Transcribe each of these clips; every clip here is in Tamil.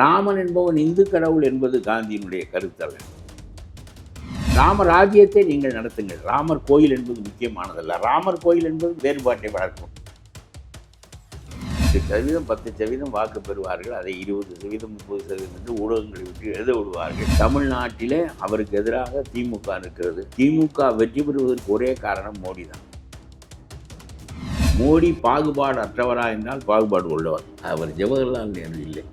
ராமன் என்பவன் இந்து கடவுள் என்பது காந்தியினுடைய கருத்தல்ல ராமராஜ்யத்தை நீங்கள் நடத்துங்கள். ராமர் கோயில் என்பது முக்கியமானதல்ல. ராமர் கோயில் என்பது வேறுபாட்டை வளர்க்கும். எட்டு சதவீதம் பத்து சதவீதம் வாக்கு பெறுவார்கள். அதை இருபது சதவீதம் முப்பது சதவீதம் என்று ஊடகங்களை விட்டு எழுத விடுவார்கள். தமிழ்நாட்டிலே அவருக்கு எதிராக திமுக இருக்கிறது திமுக வெற்றி பெறுவதற்கு ஒரே காரணம் மோடி தான் மோடி பாகுபாடு அற்றவரா என்றால் பாகுபாடு உள்ளவர். அவர் ஜவஹர்லால் நேரு இல்லை.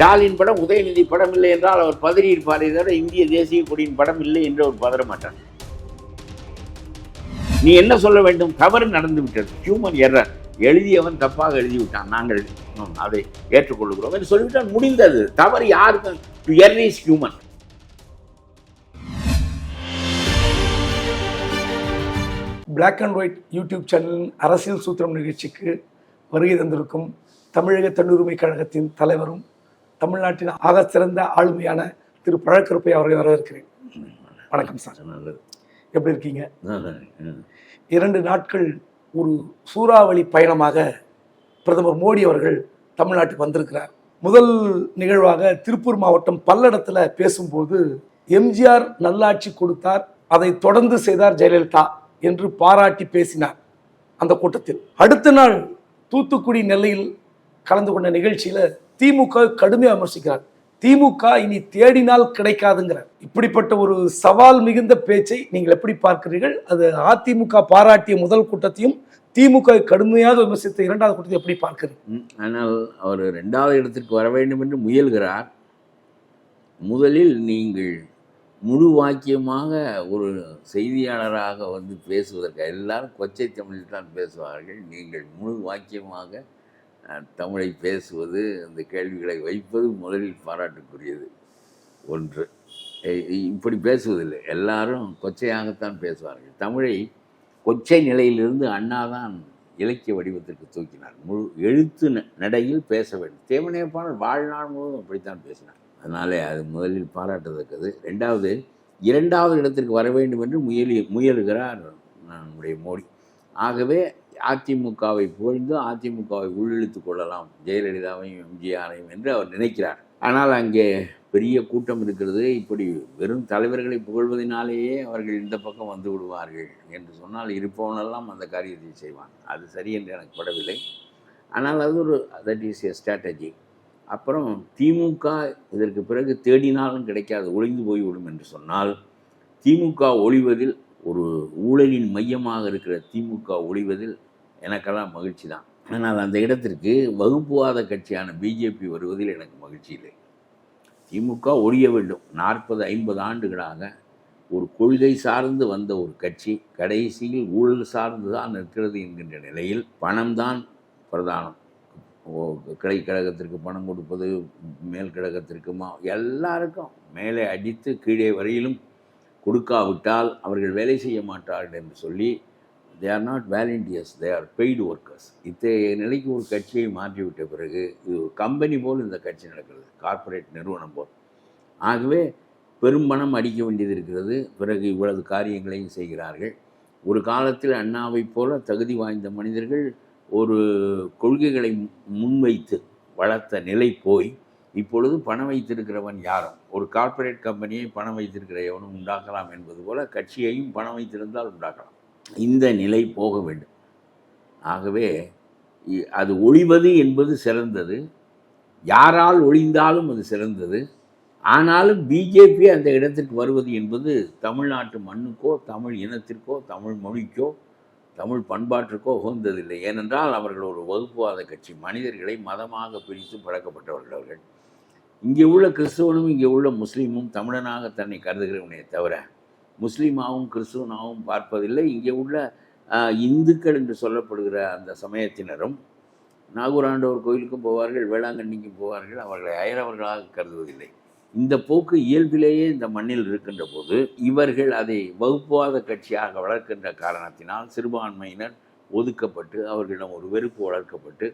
ஸ்டாலின் படம் உதயநிதி படம் இல்லை என்றால் அவர் பதறி இருப்பார் தவிர இந்திய தேசிய கொடியின் படம் இல்லை என்று அவர் பதற மாட்டார். நீ என்ன சொல்ல வேண்டும்? தவறு நடந்து விட்டது. ஹியூமன் எரர் எழுதியவன் தப்பாக எழுதிவிட்டான். நாங்கள் அதை ஏற்றுக்கொள்கிறோம் என்று சொல்லிவிட்டால் முடிந்தது. தவறு யாருக்கும் to err is human black and white YouTube சேனலின் அரசியல் சூத்திரம் நிகழ்ச்சிக்கு வருகை தந்திருக்கும் தமிழக தன்னுரிமை கழகத்தின் தலைவரும் தமிழ்நாட்டின் ஆக சிறந்த ஆளுமையான திரு பழக்கருப்பை அவரை வரவேற்கிறேன். வணக்கம் சார். எப்படி இருக்கீங்க. இரண்டு நாட்கள் ஒரு சூறாவளி பயணமாக பிரதமர் மோடி அவர்கள் தமிழ்நாட்டுக்கு வந்திருக்கிறார். முதல் நிகழ்வாக திருப்பூர் மாவட்டம் பல்லடத்தில் பேசும்போது எம்ஜிஆர் நல்லாட்சி கொடுத்தார் அதை தொடர்ந்து செய்தார் ஜெயலலிதா என்று பாராட்டி பேசினார் அந்த கூட்டத்தில். அடுத்த நாள் தூத்துக்குடி நெல்லையில் கலந்து கொண்ட நிகழ்ச்சியில திமுக கடுமையாக விமர்சிக்கிறார். திமுக இனி தேடினால் கிடைக்காதுங்கிறார். இப்படிப்பட்ட ஒரு சவால் மிகுந்த பேச்சை நீங்கள் எப்படி பார்க்கிறீர்கள்? அது அதிமுக பாராட்டிய முதல் கூட்டத்தையும் திமுக கடுமையாக விமர்சித்த இரண்டாவது கூட்டத்தை எப்படி பார்க்கிறீங்க ஆனால் அவர் ரெண்டாவது இடத்திற்கு வர வேண்டும் என்று முயல்கிறார். முதலில் நீங்கள் முழு வாக்கியமாக ஒரு செய்தியாளராக வந்து பேசுவதற்கு எல்லாரும் கொச்சை தமிழில் தான் பேசுவார்கள். நீங்கள் முழு வாக்கியமாக தமிழை பேசுவது அந்த கேள்விகளை வைப்பது முதலில் பாராட்டுக்குரியது. ஒன்று. இப்படி பேசுவதில்லை. எல்லாரும் கொச்சையாகத்தான் பேசுவார்கள். தமிழை கொச்சை நிலையிலிருந்து அண்ணா தான் இலக்கிய வடிவத்திற்கு தூக்கினார். முழு எழுத்து நடையில் பேச வேண்டும். தேவனேப்பாளர் வாழ்நாள் முழுவதும் அப்படித்தான் பேசினார். அதனாலே அது முதலில் பாராட்டத்தக்கது. ரெண்டாவது இரண்டாவது இடத்திற்கு வர வேண்டும் என்று முயலி முயலுகிறார் நம்முடைய மோடி. ஆகவே அதிமுகவை புகழ்ந்து அதிமுகவை உள்ளிழுத்து கொள்ளலாம். ஜெயலலிதாவையும் எம்ஜிஆரையும் என்று அவர் நினைக்கிறார். ஆனால் அங்கே பெரிய கூட்டம் இருக்கிறது. இப்படி வெறும் தலைவர்களை புகழ்வதனாலேயே அவர்கள் இந்த பக்கம் வந்து விடுவார்கள் என்று சொன்னால் இருப்பவனெல்லாம் அந்த காரியத்தை செய்வான். அது சரி என்று எனக்கு படவில்லை. ஆனால் அது ஒரு தட் இஸ் எ ஸ்ட்ராட்டஜி அப்புறம் திமுக இதற்கு பிறகு தேடினாலும் கிடைக்காது ஒளிந்து போய்விடும் என்று சொன்னால் திமுக ஒழிவதில் ஒரு ஊழலின் மையமாக இருக்கிற திமுக ஒளிவதில் எனக்கெல்லாம் மகிழ்ச்சி தான். ஆனால் அந்த இடத்திற்கு வகுப்புவாத கட்சியான பிஜேபி வருவதில் எனக்கு மகிழ்ச்சி இல்லை. திமுக ஒழிய வேண்டும். நாற்பது ஐம்பது ஆண்டுகளாக ஒரு கொள்கை சார்ந்து வந்த ஒரு கட்சி கடைசியில் ஊழல் சார்ந்து தான் இருக்கிறது என்கின்ற நிலையில் பணம்தான் பிரதானம். ஓ கிளை கழகத்திற்கு பணம் கொடுப்பது மேல் கழகத்திற்குமா எல்லாருக்கும் மேலே அடித்து கீழே வரையிலும் கொடுக்காவிட்டால் அவர்கள் வேலை செய்ய மாட்டார்கள் என்று சொல்லி they are not volunteers they are paid workers இத்தகைய நிலைக்கு ஒரு கட்சியை மாற்றிவிட்ட பிறகு இது ஒரு கம்பெனி போல் இந்த கட்சி நடக்கிறது கார்ப்பரேட் நிறுவனம் போல். ஆகவே பெரும் பணம் அடிக்க வேண்டியது இருக்கிறது. பிறகு இவ்வளவு காரியங்களையும் செய்கிறார்கள். ஒரு காலத்தில் அண்ணாவைப் போல தகுதி வாய்ந்த மனிதர்கள் ஒரு கொள்கைகளை முன்வைத்து வளர்த்த நிலை போய் இப்பொழுது பணம் வைத்திருக்கிறவன் யாரும்? ஒரு கார்ப்பரேட் கம்பெனியை பணம் வைத்திருக்கிற எவனும் உண்டாக்கலாம் என்பது போல கட்சியையும் பணம் வைத்திருந்தால் உண்டாக்கலாம் இந்த நிலை போக வேண்டும். ஆகவே இ- அது ஒழிவது என்பது சிறந்தது. யாரால் ஒழிந்தாலும் அது சிறந்தது. ஆனாலும் பிஜேபி அந்த இடத்திற்கு வருவது என்பது தமிழ்நாட்டு மண்ணுக்கோ தமிழ் இனத்திற்கோ தமிழ் மொழிக்கோ தமிழ் பண்பாட்டிற்கோ உகந்ததில்லை. ஏனென்றால் அவர்கள் ஒரு வகுப்புவாத கட்சி. மனிதர்களை மதமாக பிரித்து பழக்கப்பட்டவர்கள் அவர்கள். இங்கே உள்ள கிறிஸ்துவனும் இங்கே உள்ள முஸ்லீமும் தமிழனாக தன்னை கருதுகிறவனே தவிர முஸ்லீமாகவும் கிறிஸ்துவனாகவும் பார்ப்பதில்லை. இங்கே உள்ள இந்துக்கள் என்று சொல்லப்படுகிற அந்த சமயத்தினரும் நாகூராண்டவர் கோயிலுக்கும் போவார்கள் வேளாங்கண்ணிக்கும் போவார்கள் அவர்களை அயரவர்களாக கருதுவதில்லை. இந்த போக்கு இயல்பிலேயே இந்த மண்ணில் இருக்கின்ற போது இவர்கள் அதை வகுப்புவாத கட்சியாக வளர்க்கின்ற காரணத்தினால் சிறுபான்மையினர் ஒதுக்கப்பட்டு அவர்களிடம் ஒரு வெறுப்பு வளர்க்கப்பட்டு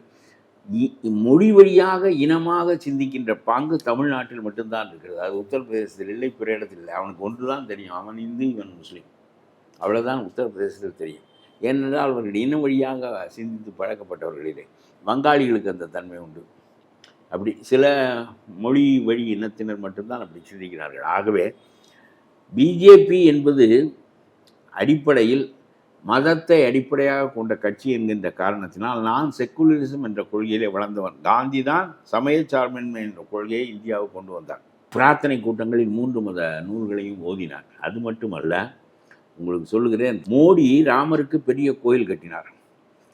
மொழி வழியாக இனமாக சிந்திக்கின்ற பாங்கு தமிழ்நாட்டில் மட்டும்தான் இருக்கிறது. அது உத்தரப்பிரதேசத்தில் இல்லை பிற இடத்தில் இல்லை. அவனுக்கு ஒன்று தான் தெரியும். அவன் இந்து இவன் முஸ்லீம். அவ்வளோதான் உத்தரப்பிரதேசத்தில் தெரியும். ஏனென்றால் அவர்கள் இன வழியாக சிந்தித்து பழக்கப்பட்டவர்களிலே வங்காளிகளுக்கு அந்த தன்மை உண்டு. அப்படி சில மொழி வழி இனத்தினர் மட்டும்தான் அப்படி சிந்திக்கிறார்கள். ஆகவே பிஜேபி என்பது அடிப்படையில் மதத்தை அடிப்படையாக கொண்ட கட்சி என்கின்ற காரணத்தினால் நான் செக்குலரிசம் என்ற கொள்கையிலே வளர்ந்தவன். காந்தி தான் சமய சார்பின்மை என்ற கொள்கையை இந்தியாவுக்கு கொண்டு வந்தார். பிரார்த்தனை கூட்டங்களில் மூன்று மத நூல்களையும் ஓதினார். அது மட்டுமல்ல உங்களுக்கு சொல்லுகிறேன் மோடி ராமருக்கு பெரிய கோயில் கட்டினார்.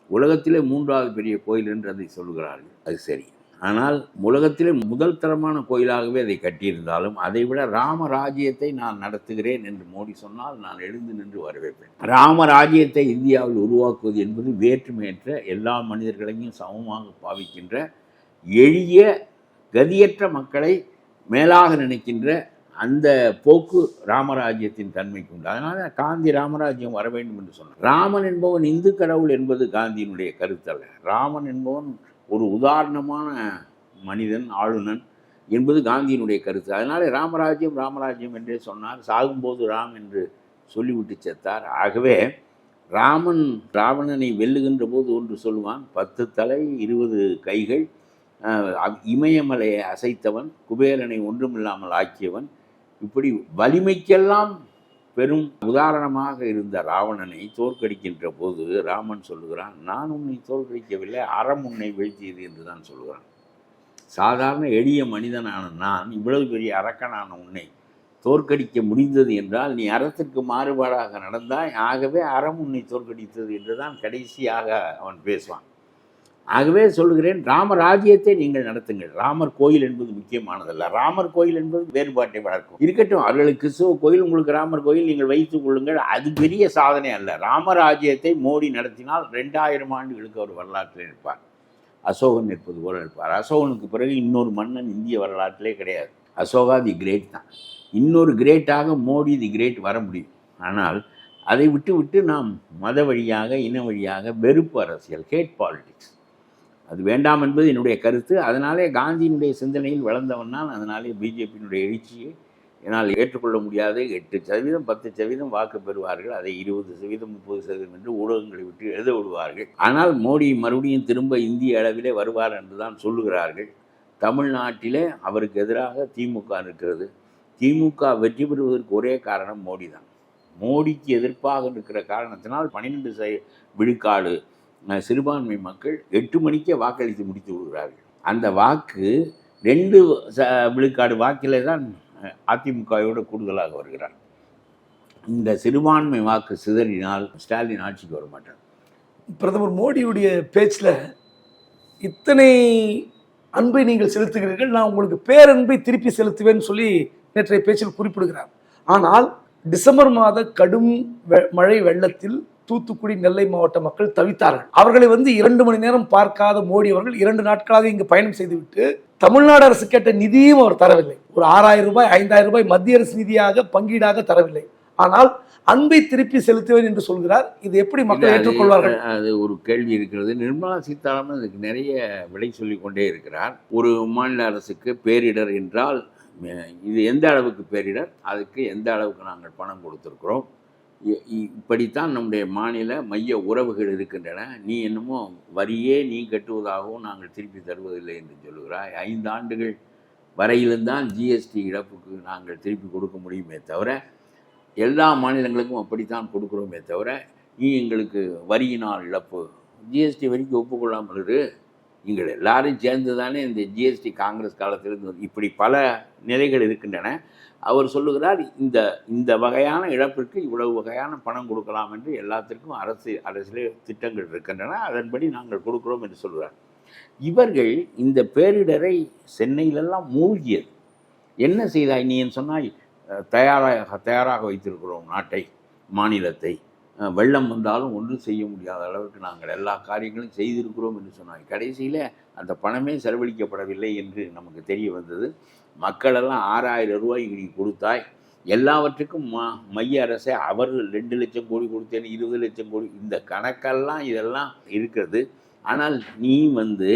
உலகத்திலே மூன்றாவது பெரிய கோயில் என்று அதை சொல்கிறார்கள் அது சரி. ஆனால் உலகத்திலே முதல் தரமான கோயிலாகவே அதை கட்டியிருந்தாலும் அதை விட ராமராஜ்யத்தை நான் நடத்துகிறேன் என்று மோடி சொன்னால் நான் எழுந்து நின்று வரவேற்பேன். ராமராஜ்யத்தை இந்தியாவில் உருவாக்குவது என்பது வேற்றுமையற்ற எல்லா மனிதர்களையும் சமமாக பாவிக்கின்ற எளிய கதியற்ற மக்களை மேலாக நினைக்கின்ற அந்த போக்கு ராமராஜ்யத்தின் தன்மைக்கு உண்டு. அதனால காந்தி ராமராஜ்யம் வர வேண்டும் என்று சொன்னார். ராமன் என்பவன் இந்து கடவுள் என்பது காந்தியினுடைய கருத்தல்ல ராமன் என்பவன் ஒரு உதாரணமான மனிதன் ஆளுநன் என்பது காந்தியினுடைய கருத்து. அதனாலே ராமராஜ்யம் ராமராஜ்யம் என்றே சொன்னார் சாகும்போது ராம் என்று சொல்லிவிட்டு செத்தார். ஆகவே ராமன் ராவணனை வெல்லுகின்ற போது ஒன்று சொல்லுவான் பத்து தலை இருபது கைகள் அ- இமயமலையை அசைத்தவன் குபேரனை ஒன்றுமில்லாமல் ஆக்கியவன் இப்படி வலிமைக்கெல்லாம் பெரும் உதாரணமாக இருந்த ராவணனை தோற்கடிக்கின்ற போது ராமன் சொல்லுகிறான் நான் உன்னை தோற்கடிக்கவில்லை அறம் உன்னை வீழ்த்தியது என்று தான் சொல்லுகிறான். சாதாரண எளிய மனிதனான நான் இவ்வளவு பெரிய அரக்கனான உன்னை தோற்கடிக்க முடிந்தது என்றால் நீ அறத்திற்கு மாறுபாடாக நடந்தாய் ஆகவே அறம் உன்னை தோற்கடித்தது என்று தான் கடைசியாக அவன் பேசுவான். ஆகவே சொல்லுகிறேன் ராமராஜ்யத்தை நீங்கள் நடத்துங்கள். ராமர் கோயில் என்பது முக்கியமானதல்ல. ராமர் கோயில் என்பது வேறுபாட்டை வளர்க்கும். இருக்கட்டும் அவர்களுக்கு கிறிஸ்துவ கோயில் உங்களுக்கு ராமர் கோயில் நீங்கள் வைத்துக் கொள்ளுங்கள். அது பெரிய சாதனை அல்ல. ராமராஜ்யத்தை மோடி நடத்தினால் ரெண்டாயிரம் ஆண்டுகளுக்கு அவர் வரலாற்றில் இருப்பார் அசோகன் இருப்பது போல இருப்பார் அசோகனுக்கு பிறகு இன்னொரு மன்னன் இந்திய வரலாற்றிலே கிடையாது. அசோகா தி கிரேட் தான். இன்னொரு கிரேட்டாக மோடி தி கிரேட் வர முடியும். ஆனால் அதை விட்டு விட்டு நாம் மத வழியாக இன வழியாக வெறுப்பு அரசியல் ஹேட் பாலிடிக்ஸ். அது வேண்டாம் என்பது என்னுடைய கருத்து. அதனாலே காந்தியினுடைய சிந்தனையில் வளர்ந்தவன் நான். அதனாலே பிஜேபியினுடைய எழுச்சியை என்னால் ஏற்றுக்கொள்ள முடியாது. எட்டு சதவீதம் பத்து சதவீதம் வாக்கு பெறுவார்கள். அதை இருபது சதவீதம் முப்பது சதவீதம் என்று ஊடகங்களை விட்டு எழுத விடுவார்கள். ஆனால் மோடி மறுபடியும் திரும்ப இந்திய அளவிலே வருவார் என்று தான் சொல்லுகிறார்கள். தமிழ்நாட்டிலே அவருக்கு எதிராக திமுக இருக்கிறது திமுக வெற்றி பெறுவதற்கு ஒரே காரணம் மோடி தான் மோடிக்கு எதிர்ப்பாக இருக்கிற காரணத்தினால் பன்னிரெண்டு ச விழுக்காடு சிறுபான்மை மக்கள் எட்டு மணிக்கே வாக்களித்து முடித்து விடுகிறார்கள். அந்த வாக்கு ரெண்டு ச விழுக்காடு வாக்கிலே தான் அதிமுகவோட அதிமுகவோடு கூடுதலாக வருகிறார். இந்த சிறுபான்மை வாக்கு சிதறினால் ஸ்டாலின் ஆட்சிக்கு வர மாட்டார். பிரதமர் மோடியுடைய பேச்சில் இத்தனை அன்பை நீங்கள் செலுத்துகிறீர்கள் நான் உங்களுக்கு பேரன்பை திருப்பி செலுத்துவேன்னு சொல்லி நேற்றைய பேச்சில் குறிப்பிடுகிறார். ஆனால் டிசம்பர் மாத கடும் வெ- மழை வெள்ளத்தில் தூத்துக்குடி நெல்லை மாவட்ட மக்கள் தவித்தார்கள். அவர்களை வந்து இரண்டு மணி நேரம் பார்க்காத மோடி அவர்கள் இரண்டு நாட்களாக இங்கு பயணம் செய்துவிட்டு தமிழ்நாடு அரசு கேட்ட நிதியும் அவர் தரவில்லை. ஒரு ஆறாயிரம் ரூபாய் ஐந்தாயிரம் ரூபாய் மத்திய அரசு நிதியாக பங்கீடாக தரவில்லை. ஆனால் அன்பை திருப்பி செலுத்துவேன் என்று சொல்கிறார். இது எப்படி மக்கள் ஏற்றுக்கொள்வார்கள்? அது ஒரு கேள்வி இருக்கிறது. நிர்மலா சீதாராமன் அதுக்கு நிறைய விடை சொல்லிக் கொண்டே இருக்கிறார். ஒரு மாநில அரசுக்கு பேரிடர் என்றால் இது எந்த அளவுக்கு பேரிடர்? அதுக்கு எந்த அளவுக்கு நாங்கள் பணம் கொடுத்துருக்குறோம்? இப்படித்தான் நம்முடைய மாநில மைய உறவுகள் இருக்கின்றன. நீ என்னமோ வரியே நீ கட்டுவதாகவும் நாங்கள் திருப்பி தருவதில்லை என்று சொல்லுகிறாய். ஐந்து ஆண்டுகள் வரையில்தான் ஜிஎஸ்டி இழப்புக்கு நாங்கள் திருப்பி கொடுக்க முடியுமே தவிர எல்லா மாநிலங்களுக்கும் அப்படித்தான் கொடுக்குறோமே தவிர நீ எங்களுக்கு வரியினால் இழப்பு. ஜிஎஸ்டி வரிக்கு ஒப்புக்கொள்ளாமல் இரு. நீங்கள் எல்லாரும் சேர்ந்து தானே இந்த ஜிஎஸ்டி காங்கிரஸ் காலத்திலிருந்து இப்படி பல நிலைகள் இருக்கின்றன. அவர் சொல்லுகிறார் இந்த இந்த வகையான இழப்பிற்கு இவ்வளவு வகையான பணம் கொடுக்கலாம் என்று எல்லாத்திற்கும் அரசு அரசிலே திட்டங்கள் இருக்கின்றன அதன்படி நாங்கள் கொடுக்கிறோம் என்று சொல்கிறார். இவர்கள் இந்த பேரிடரை சென்னையிலெல்லாம் மூழ்கியது. என்ன செய்தாய் நீ என் தயாராக தயாராக வைத்திருக்கிறோம் நாட்டை மாநிலத்தை. வெள்ளம் வந்தாலும் ஒன்றும் செய்ய முடியாத அளவுக்கு நாங்கள் எல்லா காரியங்களும் செய்திருக்கிறோம் என்று சொன்னாங்க கடைசியில் அந்த பணமே செலவழிக்கப்படவில்லை என்று நமக்கு தெரிய வந்தது. மக்களெல்லாம் ஆறாயிரம் ரூபாய் நீ கொடுத்தாய். எல்லாவற்றுக்கும் மா மைய அரசை அவர் ரெண்டு லட்சம் கோடி கொடுத்தேன் இருபது லட்சம் கோடி இந்த கணக்கெல்லாம் இதெல்லாம் இருக்கிறது. ஆனால் நீ வந்து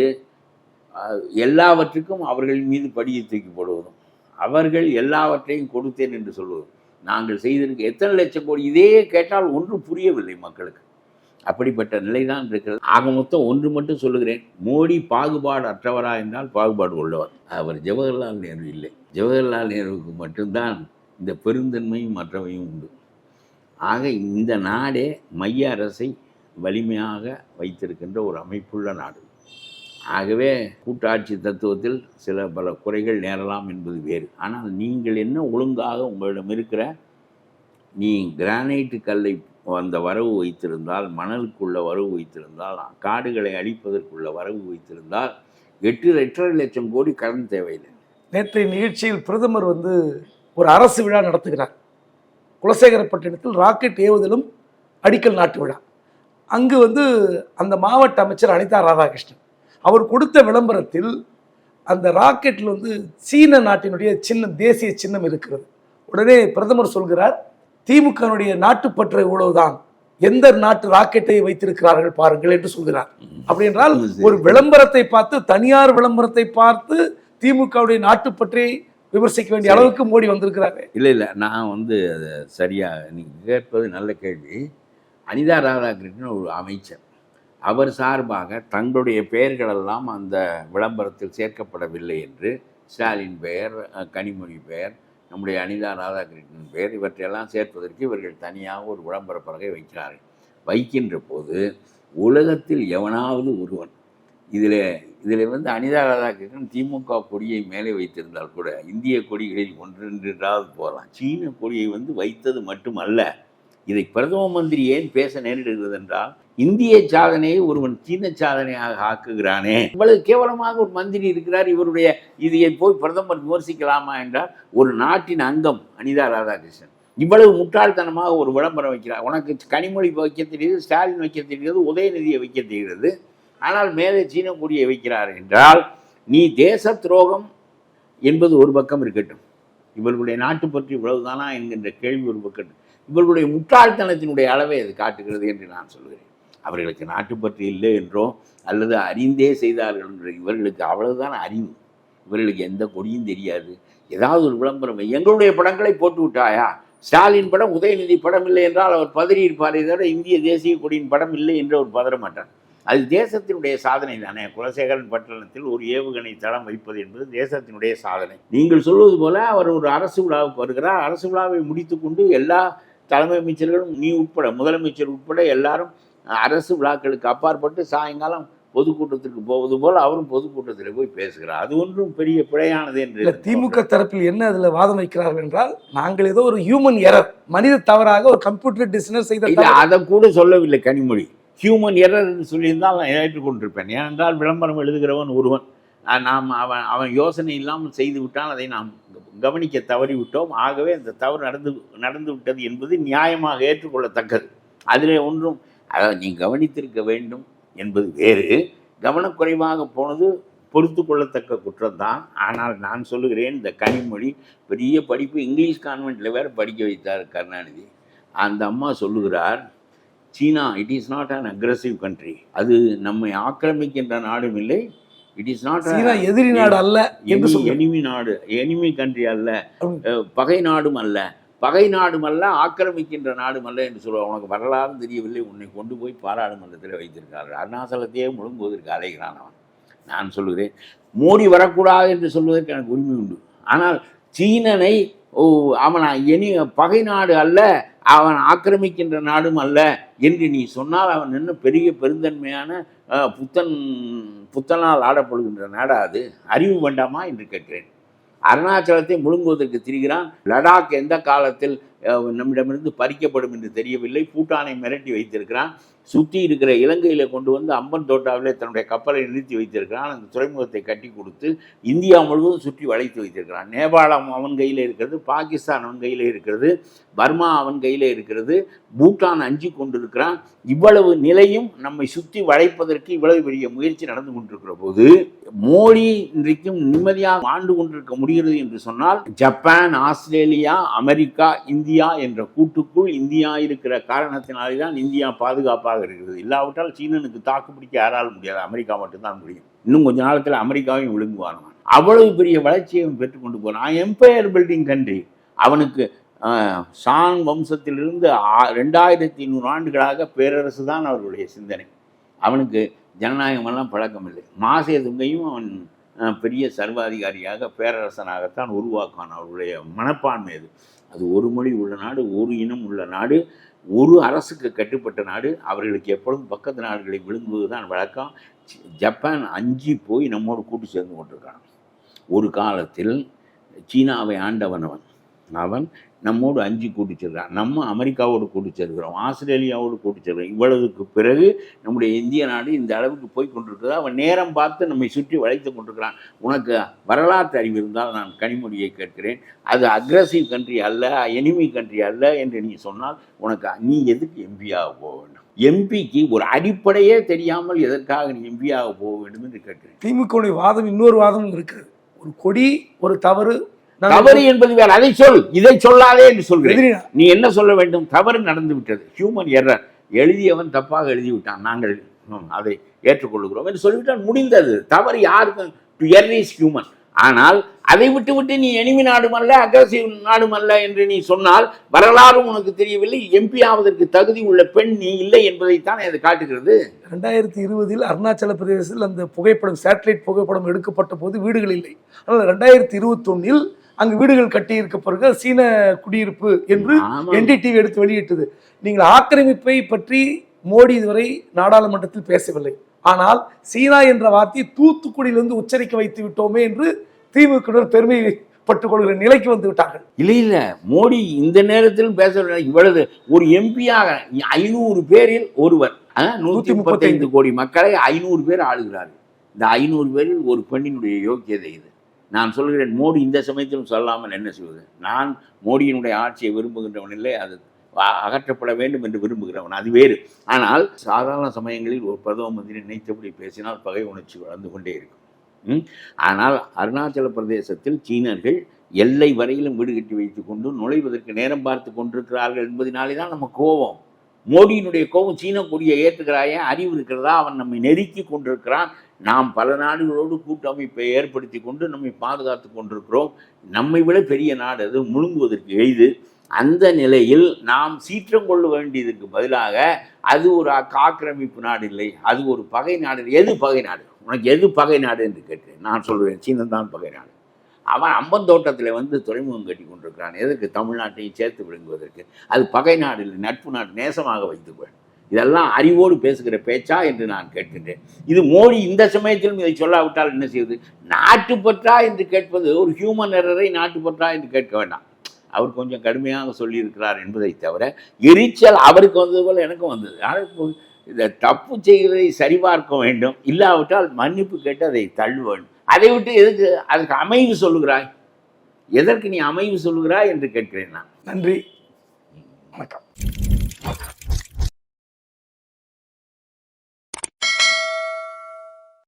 எல்லாவற்றுக்கும் அவர்கள் மீது படியை தூக்கி போடுவதும் அவர்கள் எல்லாவற்றையும் கொடுத்தேன் என்று சொல்வதும் நாங்கள் செய்திருக்க எத்தனை லட்சம் கோடி? இதே கேட்டால் ஒன்றும் புரியவில்லை மக்களுக்கு. அப்படிப்பட்ட நிலைதான் இருக்கிறது. ஆக மொத்தம் ஒன்று மட்டும் சொல்லுகிறேன். மோடி பாகுபாடு அற்றவரா என்றால் பாகுபாடு உள்ளவர். அவர் ஜவஹர்லால் நேரு இல்லை. ஜவஹர்லால் நேருவுக்கு மட்டும்தான் இந்த பெருந்தன்மையும் மற்றவையும் உண்டு. ஆக இந்த நாடே மைய அரசை வலிமையாக வைத்திருக்கின்ற ஒரு அமைப்புள்ள நாடு. ஆகவே கூட்டாட்சி தத்துவத்தில் சில பல குறைகள் நேரலாம் என்பது வேறு. ஆனால் நீங்கள் என்ன ஒழுங்காக உங்களிடம் இருக்கிற நீ கிரானைட்டு கல்லை அந்த வரவு வைத்திருந்தால் மணலுக்குள்ள வரவு வைத்திருந்தால் காடுகளை அழிப்பதற்குள்ள வரவு வைத்திருந்தால் எட்டு எட்டரை லட்சம் கோடி கடன் தேவையில்லை. நேற்றைய நிகழ்ச்சியில் பிரதமர் வந்து ஒரு அரசு விழா நடத்துகிறார். குலசேகரப்பட்டினத்தில் ராக்கெட் ஏவுதலும் அடிக்கல் நாட்டு விழா. அங்கு வந்து அந்த மாவட்ட அமைச்சர் அனிதா ராதாகிருஷ்ணன். அவர் கொடுத்த விளம்பரத்தில் அந்த ராக்கெட்டில் வந்து சீன நாட்டினுடைய சின்னம் தேசிய சின்னம் இருக்கிறது. உடனே பிரதமர் சொல்கிறார் திமுகனுடைய நாட்டுப்பற்று இவ்வளவுதான். எந்த நாட்டு ராக்கெட்டை வைத்திருக்கிறார்கள் பாருங்கள் என்று சொல்கிறார். அப்படி என்றால் ஒரு விளம்பரத்தை பார்த்து தனியார் விளம்பரத்தை பார்த்து திமுகவுடைய நாட்டுப்பற்றை விமர்சிக்க வேண்டிய. அளவுக்கு மோடி வந்திருக்கிறாரு. இல்லை இல்லை. நான் வந்து அதை சரியாக நீங்கள் கேட்பது நல்ல கேள்வி. அனிதா ராதாகிருஷ்ணன் ஒரு அமைச்சர். அவர் சார்பாக தங்களுடைய பெயர்களெல்லாம் அந்த விளம்பரத்தில் சேர்க்கப்படவில்லை என்று ஸ்டாலின் பெயர் கனிமொழி பெயர் நம்முடைய அனிதா ராதாகிருஷ்ணன் பேர். இவற்றையெல்லாம் சேர்ப்பதற்கு இவர்கள் தனியாக ஒரு விளம்பர பலகை வைக்கிறார்கள். வைக்கின்ற போது உலகத்தில் எவனாவது ஒருவன் இதில் இதில் வந்து அனிதா ராதாகிருஷ்ணன் திமுக கொடியை மேலே வைத்திருந்தால் கூட இந்திய கொடிகளில் ஒன்றென்றாவது போகலாம். சீன கொடியை வந்து வைத்தது மட்டுமல்ல. இதை பிரதம மந்திரி ஏன் பேச நேரிடுகிறது என்றால் இந்திய சாதனையை ஒருவன் சீன சாதனையாக ஆக்குகிறானே. இவ்வளவு கேவலமாக ஒரு மந்திரி இருக்கிறார் இவருடைய இதை போய் பிரதமர் விமர்சிக்கலாமா என்றால் ஒரு நாட்டின் அங்கம் அனிதா ராதாகிருஷ்ணன். இவ்வளவு முட்டாள்தனமாக ஒரு விளம்பரம் வைக்கிறார். உனக்கு கனிமொழி வைக்க தெரியுது ஸ்டாலின் வைக்க தெரிகிறது உதயநிதியை வைக்க தெரிகிறது. ஆனால் மேலே சீன கொடியை வைக்கிறார் என்றால் நீ தேச துரோகம் என்பது ஒரு பக்கம் இருக்கட்டும். இவர்களுடைய நாட்டு பற்றி இவ்வளவுதானா என்கின்ற கேள்வி ஒரு பக்கம் இவர்களுடைய முட்டாள்தனத்தினுடைய அளவை அது காட்டுகிறது என்று நான் சொல்கிறேன் அவர்களுக்கு நாட்டுப்பற்று இல்லை என்றோ அல்லது அறிந்தே செய்தார்கள் என்று இவர்களுக்கு அவ்வளவுதான் அறிவு. இவர்களுக்கு எந்த கொடியும் தெரியாது. ஏதாவது ஒரு விளம்பரம். எங்களுடைய படங்களை போட்டு விட்டாயா ஸ்டாலின் படம் உதயநிதி படம் இல்லை என்றால் அவர் பதறி இருப்பாரே தவிர இந்திய தேசிய கொடியின் படம் இல்லை என்று அவர் பதற மாட்டார். அது தேசத்தினுடைய சாதனை தானே. குலசேகரன் பட்டணத்தில் ஒரு ஏவுகணை தளம் வைப்பது என்பது தேசத்தினுடைய சாதனை. நீங்கள் சொல்வது போல அவர் ஒரு அரசு விழாவுக்கு வருகிறார். அரசு விழாவை முடித்துக்கொண்டு எல்லா தலைமை அமைச்சர்களும் நீ உட்பட முதலமைச்சர் உட்பட எல்லாரும் அரசு விழாக்களுக்கு அப்பாற்பட்டு சாயங்காலம் பொதுக்கூட்டத்திற்கு போவது போல் அவரும் பொதுக்கூட்டத்தில் போய் பேசுகிறார். அது ஒன்றும் பெரிய பிழையானது என்று திமுக தரப்பில் என்ன அதுல வாதம் வைக்கிறார்கள் என்றால் நாங்கள் ஏதோ ஒரு ஹியூமன் எரர் மனித தவறாக ஒரு கம்ப்யூட்டர் டிசைனர் செய்த. அதை கூட சொல்லவில்லை கனிமொழி. ஹியூமன் எரர் என்று சொல்லியிருந்தால் நான் ஏற்றுக்கொண்டிருப்பேன். ஏனென்றால் விளம்பரம் எழுதுகிறவன் ஒருவன். நாம் அவன் அவன் யோசனை இல்லாமல் செய்து விட்டால் அதை நாம் கவனிக்க தவறி விட்டோம். ஆகவே அந்த தவறு நடந்து நடந்து விட்டது என்பது நியாயமாக ஏற்றுக்கொள்ளத்தக்கது. அதில் ஒன்றும் அதாவது நீ கவனித்திருக்க வேண்டும் என்பது வேறு. கவனக்குறைவாக போனது பொறுத்து கொள்ளத்தக்க குற்றம்தான். ஆனால் நான் சொல்லுகிறேன் இந்த கனிமொழி பெரிய படிப்பு இங்கிலீஷ் கான்வெண்ட்டில் வேறு படிக்க வைத்தார் கருணாநிதி. அந்த அம்மா சொல்லுகிறார் சீனா it is not an aggressive country அது நம்மை ஆக்கிரமிக்கின்ற நாடும் இல்லை இட் இஸ் நாட் எதிரி நாடு அல்ல எனிமி நாடு எனிமி கண்ட்ரி அல்ல. பகை நாடும் அல்ல. பகை நாடும் அல்ல ஆக்கிரமிக்கின்ற நாடும் அல்ல என்று சொல்லுவார் உனக்கு வரலாறு தெரியவில்லை உன்னை கொண்டு போய் பாராளுமன்றத்தில் வைத்திருக்கார்கள் அருணாச்சலத்தையே முழுங்குவதற்கு அலைகிறான் அவன். நான் சொல்லுகிறேன் மோடி வரக்கூடாது என்று சொல்வதற்கு எனக்கு உரிமை உண்டு. ஆனால் சீனனை ஓ அவன் இனி பகை நாடு அல்ல அவன் ஆக்கிரமிக்கின்ற நாடும் அல்ல என்று நீ சொன்னால் அவன் இன்னும் பெரிய பெருந்தன்மையான அஹ், புத்தன் புத்தனால் ஆடப்படுகின்ற நாடா அது? அறிவு வேண்டாமா என்று கேட்கிறேன். அருணாச்சலத்தை முழுங்குவதற்கு திரிகிறான். லடாக் எந்த காலத்தில் நம்மிடமிருந்து பறிக்கப்படும் என்று தெரியவில்லை. பூட்டானை மிரட்டி வைத்திருக்கிறான். சுற்றி இருக்கிற இலங்கையில் கொண்டு வந்து அம்பன் தோட்டாவிலே தன்னுடைய கப்பலை நிறுத்தி வைத்திருக்கிறான். அந்த துறைமுகத்தை கட்டி கொடுத்து இந்தியா முழுவதும் சுற்றி வளைத்து வைத்திருக்கிறான். நேபாளம் அவன் கையில் இருக்கிறது பாகிஸ்தான் அவன் கையில் இருக்கிறது பர்மா அவன் கையில் இருக்கிறது பூட்டான் அஞ்சி கொண்டிருக்கிறான். இவ்வளவு நிலையும் நம்மை சுற்றி வளைப்பதற்கு இவ்வளவு பெரிய முயற்சி நடந்து கொண்டிருக்கிற போது மோடி இன்றைக்கும் நிம்மதியாக ஆண்டு கொண்டிருக்க முடிகிறது என்று சொன்னால் ஜப்பான் ஆஸ்திரேலியா அமெரிக்கா இந்தியா என்ற கூட்டுக்குள் இந்தியா இருக்கிற காரணத்தினாலே தான் இந்தியா பாதுகாப்பாக இருக்கிறது இல்லாவிட்டால் சீனனுக்கு தாக்கு பிடிக்க யாராலும் முடியாது. அமெரிக்கா மட்டும்தான் முடியும். இன்னும் கொஞ்ச நாளத்தில் அமெரிக்காவையும் விழுங்குவான் அவ்வளவு பெரிய வளர்ச்சியை அவன் பெற்றுக்கொண்டு போனான். எம்பையர் பில்டிங் கண்ட்ரி அவனுக்கு ஆஹ், வம்சத்திலிருந்து ஆ- ரெண்டாயிரத்தி நூறு ஆண்டுகளாக பேரரசு தான் அவர்களுடைய சிந்தனை. அவனுக்கு ஜனநாயகமெல்லாம் பழக்கம் இல்லை மாசேதுங்கையும் அவன் பெரிய சர்வாதிகாரியாக பேரரசனாகத்தான் உருவாக்குவான். அவருடைய மனப்பான்மை அது. அது ஒரு மொழி உள்ள நாடு ஒரு இனம் உள்ள நாடு. ஒரு அரசுக்கு கட்டுப்பட்ட நாடு அவர்களுக்கு எப்பொழுதும் பக்கத்து நாடுகளை விழுங்குவது தான் வழக்கம். ஜப்பான் அஞ்சு போய் நம்மோடு கூட்டு சேர்ந்து கொண்டிருக்கான். ஒரு காலத்தில் சீனாவை ஆண்டவன் அவன் நம்மோடு அஞ்சு கூட்டி செல்கிறான் நம்ம அமெரிக்காவோடு கூட்டி செல்கிறோம் ஆஸ்திரேலியாவோடு கூட்டி சேர்க்கிறோம் இவ்வளவுக்கு பிறகு நம்முடைய இந்திய நாடு இந்த அளவுக்கு போய் கொண்டிருக்கிறது. அவன் நேரம் பார்த்து நம்மை சுற்றி வளைத்து கொண்டிருக்கிறான். உனக்கு வரலாற்று அறிவு இருந்தால் நான் கனிமொழியை கேட்கிறேன். அது அக்ரஸிவ் கண்ட்ரி அல்ல எனிமி கண்ட்ரி அல்ல என்று நீ சொன்னால் உனக்கு நீ எதுக்கு எம்பியாக போக வேண்டும்? எம்பிக்கு ஒரு அடிப்படையே தெரியாமல் எதற்காக நீ எம்பியாக போக வேண்டும் என்று கேட்கிறேன். திமுகவுடைய வாதம் இன்னொரு வாதம் இருக்கிறது. ஒரு கொடி ஒரு தவறு தவறு என்பது வேற. அதை சொல். இதை சொல்லாதே என்று சொல்கிறேன். நீ என்ன சொல்ல வேண்டும்? தவறு நடந்து விட்டது. ஹியூமன் எரர் எழுதியவன் தப்பாக எழுதி விட்டான் நாங்கள் அதை ஏற்றுக்கொள்கிறோம் என்று சொல்லிவிட்டால் முடிந்தது. தவறு யாருக்கும் டு எர் இஸ் ஹியூமன் ஆனால் அதை விட்டு விட்டு நீ எனிமி நாடும் அல்ல அக்ரசிவ் நாடும் அல்ல என்று நீ சொன்னால் வரலாறும் உனக்கு தெரியவில்லை. எம்பி ஆவதற்கு தகுதி உள்ள பெண் நீ இல்லை என்பதைத்தான் அது காட்டுகிறது. ரெண்டாயிரத்தி இருபதில் அருணாச்சல பிரதேசத்தில் அந்த புகைப்படம் சேட்டலைட் புகைப்படம் எடுக்கப்பட்ட போது வீடுகள் இல்லை. ஆனால் ரெண்டாயிரத்தி இருபத்தொன்னில் அங்கு வீடுகள் கட்டியிருக்க பிறகு சீன குடியிருப்பு என்று. என்டிடிவி எடுத்து வெளியிட்டது. நீங்கள் ஆக்கிரமிப்பை பற்றி மோடி இதுவரை நாடாளுமன்றத்தில் பேசவில்லை. ஆனால் சீனா என்ற வார்த்தையை தூத்துக்குடியிலிருந்து உச்சரிக்க வைத்து விட்டோமே என்று திமுகவினர் பெருமைப்பட்டுக் கொள்கிற நிலைக்கு வந்து விட்டார்கள். இல்லை இல்லை. மோடி இந்த நேரத்திலும் பேச இவ்வளவு ஒரு எம்பியாக ஐநூறு பேரில் ஒருவர் நூற்றி முப்பத்தைந்து. கோடி மக்களை ஐநூறு பேர் ஆளுகிறார் இந்த ஐநூறு பேரில் ஒரு பெண்ணினுடைய யோக்கியதை இது. நான் சொல்கிறேன் மோடி இந்த சமயத்திலும் சொல்லாமல் என்ன செய்வது? நான் மோடியினுடைய ஆட்சியை விரும்புகின்றவன் இல்லை அது அகற்றப்பட வேண்டும் என்று விரும்புகிறவன் அது வேறு. ஆனால் சாதாரண சமயங்களில் ஒரு பிரதம மந்திரி நினைத்தபடி பேசினால் பகை உணர்ச்சி வளர்ந்து கொண்டே இருக்கும். ம்? ஆனால் அருணாச்சல பிரதேசத்தில் சீனர்கள் எல்லை வரையிலும் வீடு கட்டி வைத்துக் கொண்டு நுழைவதற்கு நேரம் பார்த்து கொண்டிருக்கிறார்கள் என்பதனாலே தான் நம்ம கோபம். மோடியினுடைய கோபம் சீன கொடியை ஏற்றுக்கிறாயே அறிவு இருக்கிறதா? அவன் நம்மை நெருக்கி கொண்டிருக்கிறான். நாம் பல நாடுகளோடு கூட்டமைப்பை ஏற்படுத்தி கொண்டு நம்மை பாதுகாத்து கொண்டிருக்கிறோம். நம்மை விட பெரிய நாடு அது முழுங்குவதற்கு எய்து. அந்த நிலையில் நாம் சீற்றம் கொள்ள வேண்டியதுக்கு பதிலாக அது ஒரு ஆக்கிரமிப்பு நாடு இல்லை. அது ஒரு பகை நாடு எது பகை நாடு? உனக்கு எது பகை நாடு என்று கேட்டேன். நான் சொல்கிறேன் சீனம் தான் பகை நாடு. அவன் அம்பந்தோட்டத்தில் வந்து துறைமுகம் கட்டி கொண்டிருக்கிறான். எதற்கு? தமிழ்நாட்டையும் சேர்த்து விழுங்குவதற்கு அது பகை நாடு இல்லை. நட்பு நாடு நேசமாக வைத்துக்கொள் இதெல்லாம் அறிவோடு பேசுகிற பேச்சா என்று நான் கேட்கின்றேன். இது மோடி இந்த சமயத்திலும் இதை சொல்லாவிட்டால் என்ன செய்வது? நாட்டுப்பற்றா என்று கேட்பது ஒரு ஹியூமன் எரரை நாட்டுப்பற்றா என்று கேட்க வேண்டாம். அவர் கொஞ்சம் கடுமையாக சொல்லியிருக்கிறார் என்பதை தவிர எரிச்சல் அவருக்கு வந்தது போல் எனக்கும் வந்தது. ஆனால் இந்த தப்பு செய்வதை சரிபார்க்க வேண்டும். இல்லாவிட்டால் மன்னிப்பு கேட்டு அதை தள்ள வேண்டும் அதை விட்டு எதுக்கு அதுக்கு அமைவு சொல்லுகிறாய்? எதற்கு நீ அமைவு சொல்லுகிறாய் என்று கேட்கிறேன் நான். நன்றி. வணக்கம்.